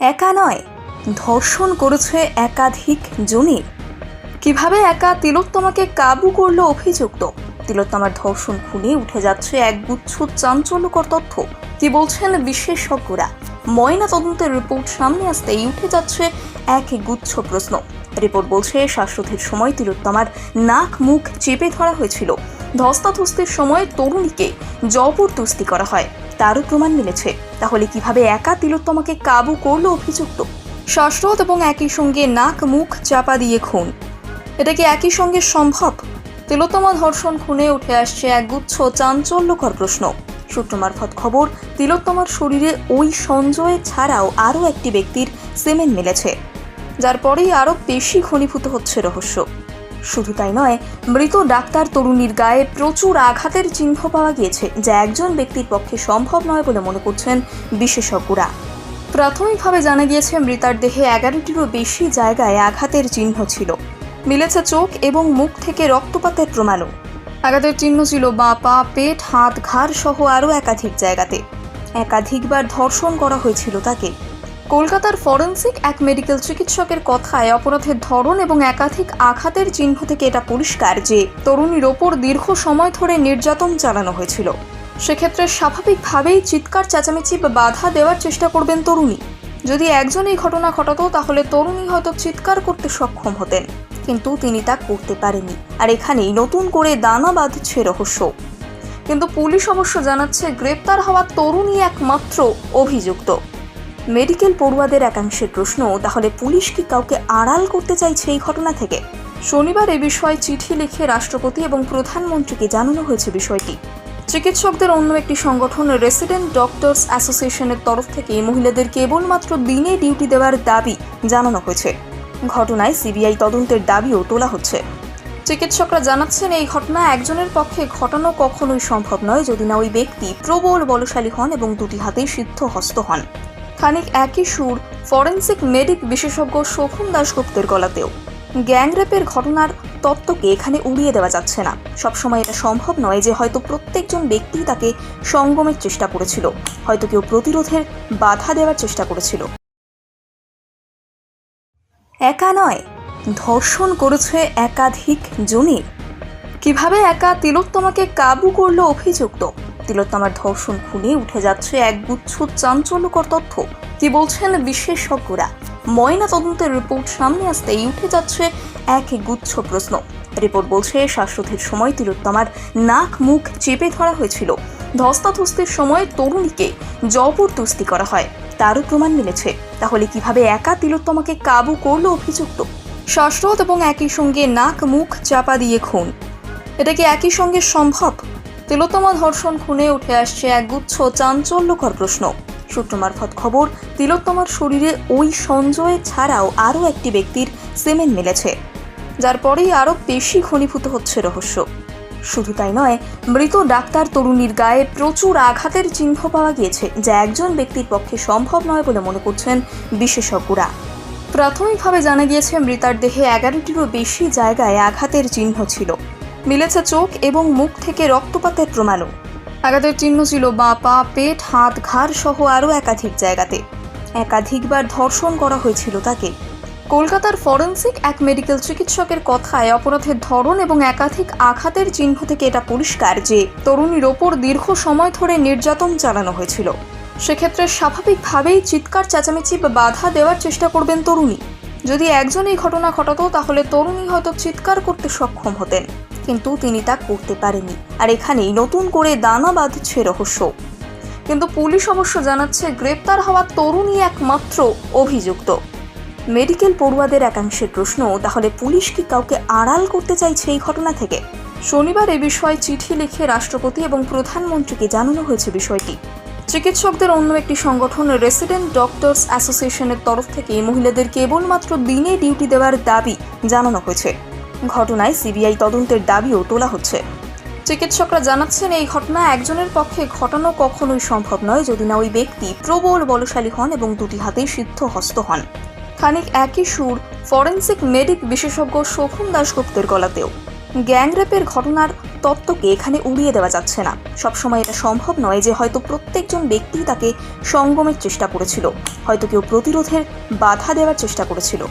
একা নয়, ধর্ষণ করেছে একাধিক জনের। কীভাবে একা? তিলোত্তমাকে কাবু করল অভিযুক্ত। তিলোত্তমার ধর্ষণ খুনে উঠে যাচ্ছে এক গুচ্ছ চাঞ্চল্যকর তথ্য। কি বলছেন বিশেষজ্ঞরা? ময়না তদন্তের রিপোর্ট সামনে আসতেই উঠে যাচ্ছে এক গুচ্ছ প্রশ্ন। রিপোর্ট বলছে, শ্বাসরোধের সময় তিলোত্তমার নাক মুখ চেপে ধরা হয়েছিল। ধস্তাধস্তির সময় তরুণীকে জবরদস্তি করা হয়। তারও প্রমাণ মিলেছে। তাহলে কীভাবে একা তিলোত্তমাকে কাবু করল অভিযুক্ত? শ্বাসরোধ এবং একই সঙ্গে নাক মুখ চাপা দিয়ে খুন। এটা কি একই সঙ্গে সম্ভব? তিলোত্তমা ধর্ষণ খুনে উঠে আসছে এক গুচ্ছ চাঞ্চল্যকর প্রশ্ন। সূত্র মারফত খবর, তিলোত্তমার শরীরে ওই সঞ্জয় ছাড়াও আরও একটি ব্যক্তির সিমেন্ট মিলেছে। যার পরেই আরও বেশি ঘনীভূত হচ্ছে রহস্য। শুধু তাই নয়, মৃত ডাক্তার তরুণীর গায়ে প্রচুর আঘাতের চিহ্ন পাওয়া গিয়েছে, যা একজন ব্যক্তির পক্ষে সম্ভব নয় বলে মনে করছেন বিশেষজ্ঞরা। প্রাথমিকভাবে জানা গিয়েছে, মৃতার দেহে এগারোটিরও বেশি জায়গায় আঘাতের চিহ্ন ছিল। মিলেছে চোখ এবং মুখ থেকে রক্তপাতের প্রমাণও। আঘাতের চিহ্ন ছিল বাঁ পা, পেট, হাত, ঘাড় সহ আরও একাধিক জায়গাতে। একাধিকবার ধর্ষণ করা হয়েছিল তাকে। কলকাতার ফরেন্সিক এক মেডিকেল চিকিৎসকের কথায় অপরাধের ধরন এবং একাধিক আঘাতের চিহ্ন থেকে এটা পরিষ্কার যে তরুণীর ওপর দীর্ঘ সময় ধরে নির্যাতন চালানো হয়েছিল। সেক্ষেত্রে স্বাভাবিকভাবেই চিৎকার, চেঁচামেচি বা বাধা দেওয়ার চেষ্টা করবেন তরুণী। যদি একজন এই ঘটনা ঘটাতো, তাহলে তরুণী হয়তো চিৎকার করতে সক্ষম হতেন। কিন্তু তিনি তা করতে পারেনি আর এখানেই নতুন করে দানা বাঁধছে রহস্য। কিন্তু পুলিশ অবশ্য জানাচ্ছে, গ্রেপ্তার হওয়া তরুণী একমাত্র অভিযুক্ত। মেডিকেল পড়ুয়াদের একাংশের প্রশ্ন, তাহলে পুলিশ কি কাউকে আড়াল করতে চাইছে এই ঘটনা থেকে? শনিবার এ বিষয়ে চিঠি লিখে রাষ্ট্রপতি এবং প্রধানমন্ত্রীকে জানানো হয়েছে বিষয়টি। চিকিৎসকদের অন্য একটি সংগঠন, রেসিডেন্ট ডক্টরস অ্যাসোসিয়েশনের তরফ থেকে মহিলাদের কেবলমাত্র দিনে ডিউটি দেওয়ার দাবি জানানো হয়েছে। ঘটনায় সিবিআই তদন্তের দাবিও তোলা হচ্ছে। চিকিৎসকরা জানাচ্ছেন, এই ঘটনা একজনের পক্ষে ঘটানো কখনোই সম্ভব নয়, যদি না ওই ব্যক্তি প্রবল বলশালী হন এবং দুটি হাতেই সিদ্ধ হস্ত হন। খানিক একই সুর ফরেন্সিক মেডিক বিশেষজ্ঞ শোভন দাশগুপ্তের গলাতেও। গ্যাংরেপের ঘটনার তত্ত্বকে এখানে উড়িয়ে দেওয়া যাচ্ছে না। সবসময় এটা সম্ভব নয় যে হয়তো প্রত্যেকজন ব্যক্তি তাকে সঙ্গমের চেষ্টা করেছিল। হয়তো কেউ প্রতিরোধের বাধা দেওয়ার চেষ্টা করেছিল। একা নয়, ধর্ষণ করেছে একাধিক জনের। কীভাবে একা তিলোত্তমাকে কাবু করল অভিযুক্ত? তিলোত্তমার ধর্ষণ খুনে উঠে যাচ্ছে এক গুচ্ছ চাঞ্চল্যকর তথ্য। কি বলছেন বিশেষজ্ঞরা? ময়না তদন্তের রিপোর্ট সামনে আসতেই উঠে যাচ্ছে এক গুচ্ছ প্রশ্ন। রিপোর্ট বলছে, শ্বাসরোধের সময় তিলোত্তমার নাক মুখ চেপে ধরা হয়েছিল। ধস্তাধস্তির সময় তরুণীকে জবরদস্তি করা হয়। তারও প্রমাণ মিলেছে। তাহলে কীভাবে একা তিলোত্তমাকে কাবু করল অভিযুক্ত? শ্বাসরোধ এবং একই সঙ্গে নাক মুখ চাপা দিয়ে খুন। এটা কি একই সঙ্গে সম্ভব? তিলোত্তমা ধর্ষণ খুনে উঠে আসছে এক গুচ্ছ চাঞ্চল্যকর প্রশ্ন। সূত্র মারফত খবর, তিলোত্তমার শরীরে ওই সঞ্জয় ছাড়াও আরও একটি ব্যক্তির সিমেন্ট মিলেছে, যার পরেই আরও বেশি ঘনীভূত হচ্ছে রহস্য। শুধু তাই নয়, মৃত ডাক্তার তরুণীর গায়ে প্রচুর আঘাতের চিহ্ন পাওয়া গিয়েছে, যা একজন ব্যক্তির পক্ষে সম্ভব নয় বলে মনে করছেন বিশেষজ্ঞরা। প্রাথমিকভাবে জানা গিয়েছে, মৃতার দেহে এগারোটিরও বেশি জায়গায় আঘাতের চিহ্ন ছিল। মিলেছে চোখ এবং মুখ থেকে রক্তপাতের প্রমাণও। আঘাতের চিহ্ন ছিল বাঁ পা, পেট, হাত, ঘাড় সহ আরও একাধিক জায়গাতে। একাধিকবার ধর্ষণ করা হয়েছিল তাকে। কলকাতার ফরেন্সিক এক মেডিকেল চিকিৎসকের কথায় অপরাধের ধরন এবং একাধিক আঘাতের চিহ্ন থেকে এটা পরিষ্কার যে তরুণীর ওপর দীর্ঘ সময় ধরে নির্যাতন চালানো হয়েছিল। সেক্ষেত্রে স্বাভাবিকভাবেই চিৎকার, চেঁচামেচি বা বাধা দেওয়ার চেষ্টা করবেন তরুণী। যদি একজন এই ঘটনা ঘটাতো, তাহলে তরুণী হয়তো চিৎকার করতে সক্ষম হতেন। কিন্তু তিনি তা করতে পারেনি আর এখানেই নতুন করে দানা বাঁধছে রহস্য। কিন্তু পুলিশ অবশ্য জানাচ্ছে, গ্রেপ্তার হওয়া তরুণী একমাত্র অভিযুক্ত। মেডিকেল পড়ুয়াদের একাংশের প্রশ্ন, তাহলে পুলিশ কি কাউকে আড়াল করতে চাইছে এই ঘটনা থেকে? শনিবার এ বিষয়ে চিঠি লিখে রাষ্ট্রপতি এবং প্রধানমন্ত্রীকে জানানো হয়েছে বিষয়টি। চিকিৎসকদের অন্য একটি সংগঠন রেসিডেন্ট ডক্টরস অ্যাসোসিয়েশনের তরফ থেকে মহিলাদের কেবলমাত্র দিনে ডিউটি দেওয়ার দাবি জানানো হয়েছে। ঘটনায় সিবিআই তদন্তের দাবিও তোলা হচ্ছে। চিকিৎসকরা জানাচ্ছেন, এই ঘটনা একজনের পক্ষে ঘটানো কখনোই সম্ভব নয় যদি না ওই ব্যক্তি প্রবল বলশালী হন এবং দুটি হাতেই সিদ্ধ হস্ত হন। খানিক একই সুর, ফরেন্সিক মেডিক বিশেষজ্ঞ শোভন দাশগুপ্তের গলাতেও। গ্যাংরেপের ঘটনার তত্ত্বকে এখানে উড়িয়ে দেওয়া যাচ্ছে না। সবসময় এটা সম্ভব নয় যে হয়তো প্রত্যেকজন ব্যক্তি তাকে সঙ্গমের চেষ্টা করেছিল। হয়তো কেউ প্রতিরোধের বাধা দেওয়ার চেষ্টা করেছিল।